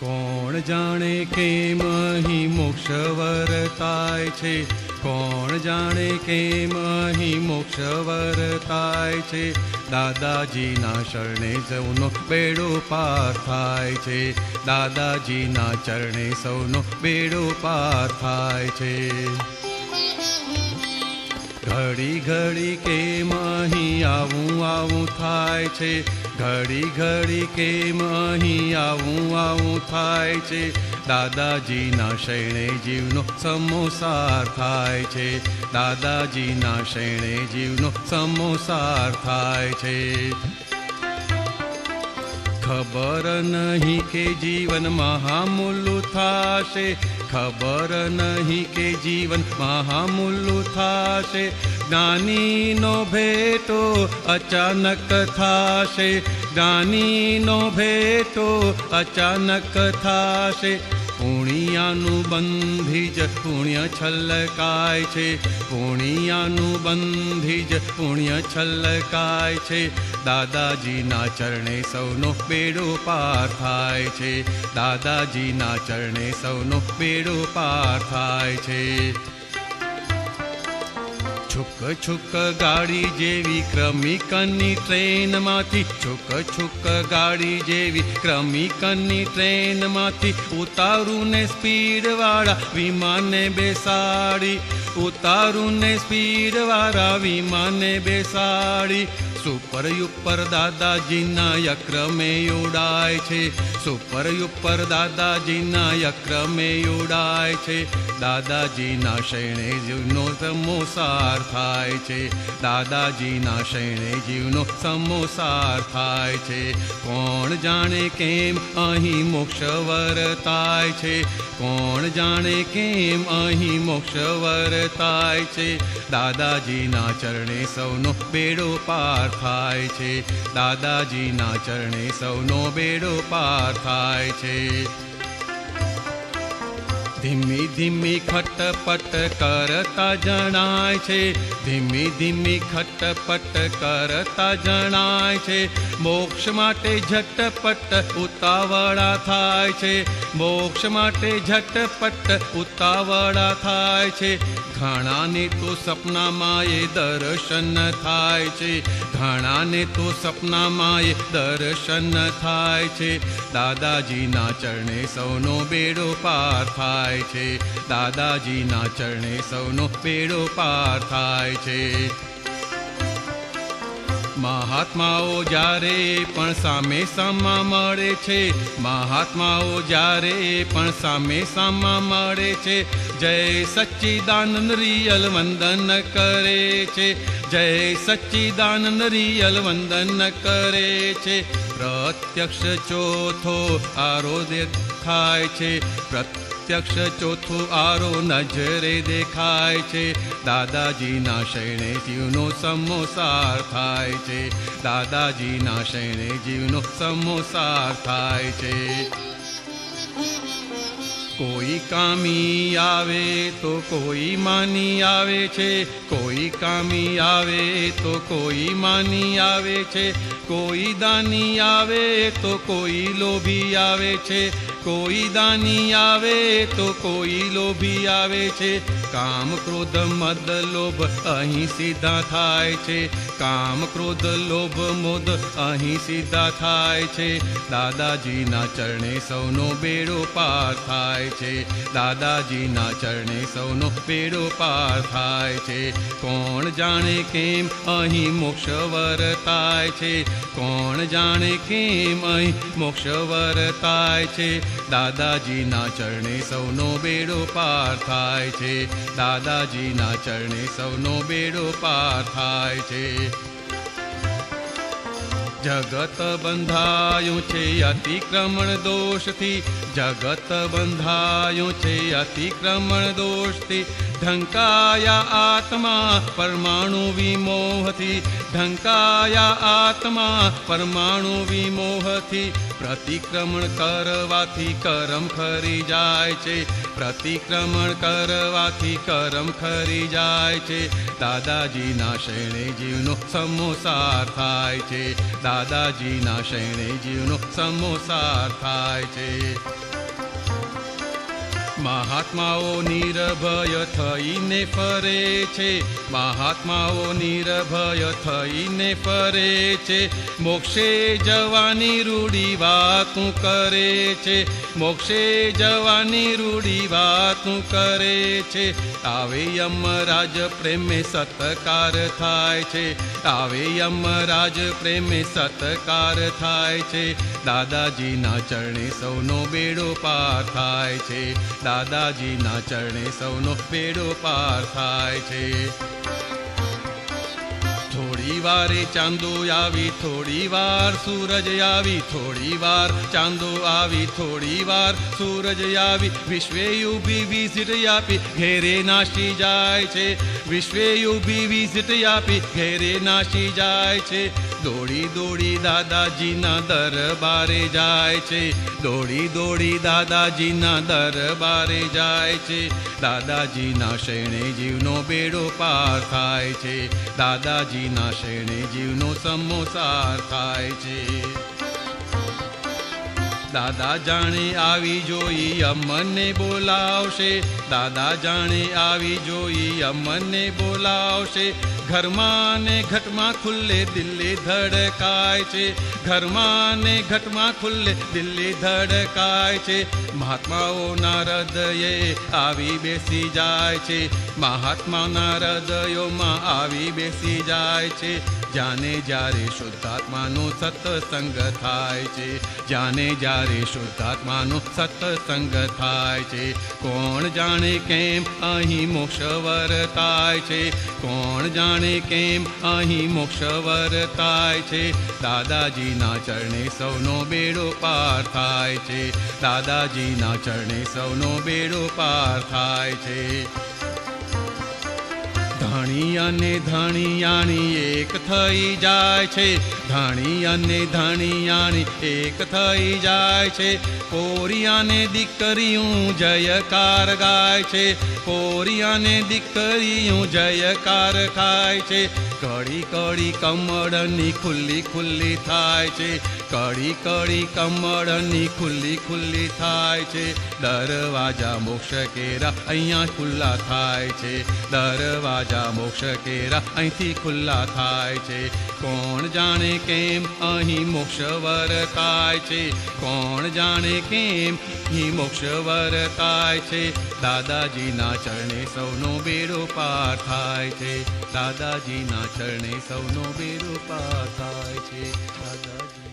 કોણ જાણે કેમ અહીં મોક્ષ વરતાય છે? કોણ જાણે કેમ અહીં મોક્ષ વરતાય છે? દાદાજીના શરણે સૌનો બેડો પાર થાય છે. દાદાજીના ચરણે સૌનો બેડો પાર થાય છે. ઘડી ઘડી કેમ અહીં આવું આવું થાય છે? ઘડી ઘડી કેમ અહીં આવું આવું થાય છે? દાદાજીના શરણે જીવનો સમોસાર થાય છે. દાદાજીના શરણે જીવનો સમોસાર થાય છે. ખબર નહીં કે જીવન મહામૂલું થાશે. ખબર નહીં કે જીવન મહામૂલું થાશે. જ્ઞાનીનો ભેટો અચાનક થાશે. જ્ઞાનીનો ભેટો અચાનક થાશે. પુણ્યાનું બંધી જ પુણ્ય છલકાય છે. પુણ્યાનું બંધી જ પુણ્ય છલકાય છે. દાદાજીના ચરણે સૌનો બેડો પાર થાય છે. દાદાજીના ચરણે સૌનો બેડો પાર થાય છે. છુક છુક ગાડી જેવી ક્રમિકની ટ્રેનમાંથી, છુક છુક ગાડી જેવી ક્રમિકની ટ્રેનમાંથી ઉતારું ને સ્પીડવાળા વિમાને બેસાડી ઉતારું ને સ્પીડવાળા વિમાને બેસાડી. સુપર ઉપર દાદાજીના યક્રમે ઉડાય છે, સુપર ઉપર દાદાજીના યક્રમે ઉડાય છે. દાદાજીના શરણે જીવનો સમોસાર થાય છે દાદાજીના શરણે જીવનો સમોસાર થાય છે કોણ જાણે કેમ અહીં મોક્ષ વરતાય છે કોણ જાણે કેમ અહીં મોક્ષ વરતાય છે દાદાજીના ચરણે સૌનો બેડો પાર થાય છે દાદાજીના ચરણે સૌનો બેડો પાર થાય છે ધીમી ધીમી ખટપટ કરતા જણાય છે. ધીમી ધીમી ખટપટ કરતા જણાય છે. મોક્ષ માટે ઝટપટ ઉતાવળા થાય છે. મોક્ષ માટે ઝટપટ ઉતાવળા થાય છે. ઘણાને તો સપનામાં એ દર્શન થાય છે. ઘણાને તો સપનામાં એ દર્શન થાય છે. દાદાજીના ચરણે સૌનો બેડો પાર થાય છે. દાદાજીના ચરણે સૌનો પેડો પાર થાય છે. મહાત્માઓ જ્યારે પણ સામે સામા મળે છે, મહાત્માઓ જ્યારે પણ સામે સામા મળે છે, જય સચ્ચિદાનંદ રિયલ વંદન કરે છે, જય સચ્ચિદાનંદ રિયલ વંદન કરે છે. પ્રત્યક્ષ ચોથો આરોદ્ય થાય છે, પ્રત્યક્ષ ચોથું આરો નજરે દેખાય છે. દાદાજીના શરણે જીવનો સમોસાર થાય છે. દાદાજીના શરણે જીવનો સમોસાર થાય છે. કોઈ કામી આવે તો કોઈ માની આવે છે. કોઈ કામી આવે તો કોઈ માની આવે છે. કોઈ દાની આવે તો કોઈ લોભી આવે છે. કોઈ દાની આવે તો કોઈ લોભી આવે છે. કામ ક્રોધ, મદ, લોભ અહીં સીધા થાય છે. કામ ક્રોધ, લોભ, મોદ અહીં સીધા થાય છે. દાદાજીના ચરણે સૌનો બેડો પાર થાય છે. દાદાજીના ચરણે સૌનો બેડો પાર થાય છે. કોણ જાણે કેમ અહીં મોક્ષ વરતાય છે. કોણ જાણે કેમ મોક્ષ વરતાય છે? દાદાજીના ચરણે સૌનો બેડો પાર થાય છે. દાદાજીના ચરણે સૌનો બેડો પાર થાય છે. જગત બંધાયું છે, અતિક્રમણ દોષથી. જગત બંધાયું છે, અતિક્રમણ દોષથી. ઢંકાયા આત્મા પરમાણુ વિમોહથી. ઢંકાયા આત્મા પરમાણુ વિમોહથી. પ્રતિક્રમણ કરવાથી કરમ ખરી જાય છે. પ્રતિક્રમણ કરવાથી કરમ ખરી જાય છે. દાદાજીના શરણે જીવનો સમોસાર થાય છે. દાદાજીના શેણે જીવનો સમોસાર થાય છે. મહાત્માઓ નિર્ભય થઈને ફરે છે. મહાત્માઓ નિર્ભય થઈને ફરે છે. મોક્ષે જવાની રૂડી વાતું કરે છે. મોક્ષે જવાની રૂડી વાતું કરે છે. આવે યમરાજ પ્રેમે સત્કાર થાય છે. આવે યમરાજ પ્રેમે સત્કાર થાય છે. દાદાજીના ચરણે સૌનો બેડો પાર થાય છે. દાદાજીના ચરણે સૌનો બેડો પાર થાય છે. થોડી વારે ચાંદો આવી, થોડી વાર સૂરજ આવી, થોડી વાર ચાંદો આવી, થોડી વાર સૂરજ આવી. વિશ્વે ઊભી વિઝિટ આપી, ઘેરે નાસી જાય છે. વિશ્વે ઊભી વિઝિટ આપી, ઘેરે નાસી જાય છે. દોડી દોડી દાદાજીના દરબારે જાય છે. દોડી દોડી દાદાજીના દરબારે જાય છે. દાદાજીના શેણે જીવનો બેડો પાર થાય છે. દાદાજીના શેણે જીવનો સમોસાર થાય છે. દાદા જાણે આવી જોઈ, અમને બોલાવશે. દાદા જાણે આવી જોઈ, અમને બોલાવશે. ઘરમાં ને ઘટમાં ખુલ્લે દિલ્હી ધડકાય છે. ઘરમાં ને ઘટમાં ખુલ્લે દિલ્હી ધડકાય છે. મહાત્માઓના હૃદયે આવી બેસી જાય છે. મહાત્માના હૃદયોમાં આવી બેસી જાય છે. જાને જ્યારે શુદ્ધાત્માનો સત્સંગ થાય છે. જાને જ્યારે શુદ્ધાત્માનો સત્સંગ થાય છે. કોણ જાણે કેમ અહીં મોક્ષવર થાય છે? કોણ જાણે કેમ અહીં મોક્ષવર થાય છે? દાદાજીના ચરણે સૌનો બેડો પાર થાય છે. દાદાજીના ચરણે સૌનો બેડો પાર થાય છે. ધણી અને ધણીયાણી એક થઈ જાય છે. ધણી અને એક થઈ જાય છે. કોરિયાને દીકરીયું જયકાર ગાય છે. કોરિયાને દીકરીયું જયકાર ખાય છે. કડી કડી કમળની ખુલ્લી ખુલ્લી થાય છે. કડી કડી કમળની ખુલ્લી ખુલ્લી થાય છે. દરવાજા મોક્ષ કેરા અહીંયા ખુલ્લા થાય છે. દરવાજા મોક્ષ કેરા અહીંથી ખુલ્લા થાય છે. કોણ કેમ? અહીં મોક્ષ વર્તાય છે. કોણ જાણે કેમ? અહીં મોક્ષ વર્તાય છે. દાદાજીના ચરણે સૌનો બેડો પાર થાય છે. દાદાજીના ચરણે સૌનો બેડો પાર થાય છે. દાદાજી